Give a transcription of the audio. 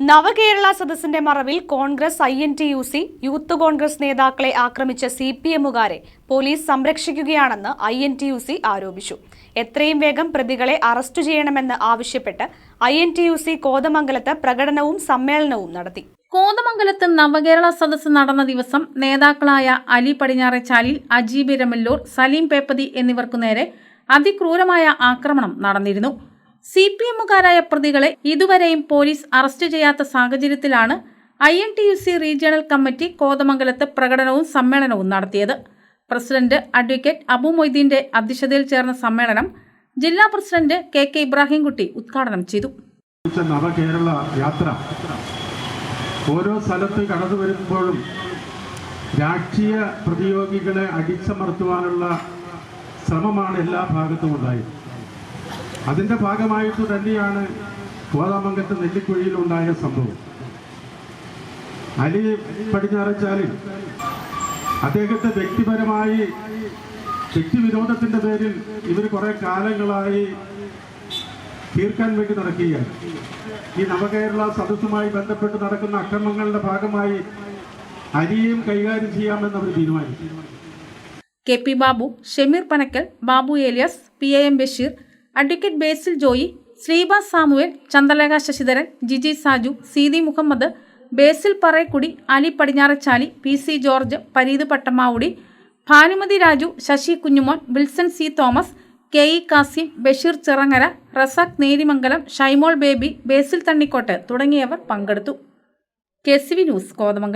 നവകേരള സദസ്സിന്റെ മറവിൽ Congress I N T U C youth Congress നേതാക്കളെ ആക്രമിച്ച സി പി എമ്മുകാരെ police സംരക്ഷിക്കുകയാണെന്ന് I N T U C ആരോപിച്ചു. എത്രയും വേഗം പ്രതികളെ അറസ്റ്റ് ചെയ്യണമെന്ന് ആവശ്യപ്പെട്ട് I N T U C കോതമംഗലത്ത് പ്രകടനവും സമ്മേളനവും നടത്തി. കോതമംഗലത്ത് നവകേരള സദസ്സ് നടന്ന ദിവസം നേതാക്കളായ അലി പടിഞ്ഞാറച്ചാലിൽ അജീബ് രമല്ലൂർ സലീം പേപ്പതി എന്നിവർക്കു നേരെ അതിക്രൂരമായ ആക്രമണം നടന്നിരുന്നു. സി പി എമ്മുകാരായ പ്രതികളെ ഇതുവരെയും പോലീസ് അറസ്റ്റ് ചെയ്യാത്ത സാഹചര്യത്തിലാണ് I N T U C regional committee കോതമംഗലത്ത് പ്രകടനവും സമ്മേളനവും നടത്തിയത്. പ്രസിഡന്റ് അഡ്വക്കേറ്റ് അബു മൊയ്തീന്റെ അധ്യക്ഷതയിൽ ചേർന്ന സമ്മേളനം ജില്ലാ പ്രസിഡന്റ് കെ കെ ഇബ്രാഹിംകുട്ടി ഉദ്ഘാടനം ചെയ്തു. നവകേരള യാത്ര ഓരോ സ്ഥലത്ത് കടന്നു വരുമ്പോഴും രാഷ്ട്രീയ പ്രതിയോഗികളെ അടിച്ചമർത്തുവാനുള്ള ശ്രമമാണ് എല്ലാ ഭാഗത്തും ഉണ്ടായത്. അതിന്റെ ഭാഗമായിട്ട് തന്നെയാണ് കോതാമംഗത്ത് നെല്ലിക്കുഴിയിലുണ്ടായ സംഭവം. അലി പടിഞ്ഞാറച്ചാലിൽ അദ്ദേഹത്തെ വ്യക്തിപരമായി വ്യക്തിവിരോധത്തിന്റെ പേരിൽ ഇവർ കുറേ കാലങ്ങളായി തീർക്കാൻ വേണ്ടി നടക്കുകയാണ്. ഈ നവകേരള സദസ്സുമായി ബന്ധപ്പെട്ട് നടക്കുന്ന അക്രമങ്ങളുടെ ഭാഗമായി അരിയും കൈകാര്യം ചെയ്യാമെന്ന് അവർ തീരുമാനിച്ചു. K P Babu Shameer Panakkal Babu Elias P A M Basheer advocate Basil Joy Sreebas Samuel Chandralekha Sasidharan Jiji Saju Seethi Muhammad Basil Parayakkudi Ali Padinjarachali P C George Pareeth Pattamavudi Bhanumathi Raju Sasi Kunjumon Wilson C Thomas K E Kasim Basheer Chirangara Razak Nerimangalam Shymol Baby Basil Thannikkot തുടങ്ങിയവർ പങ്കെടുത്തു. K C V news Kothamangalam.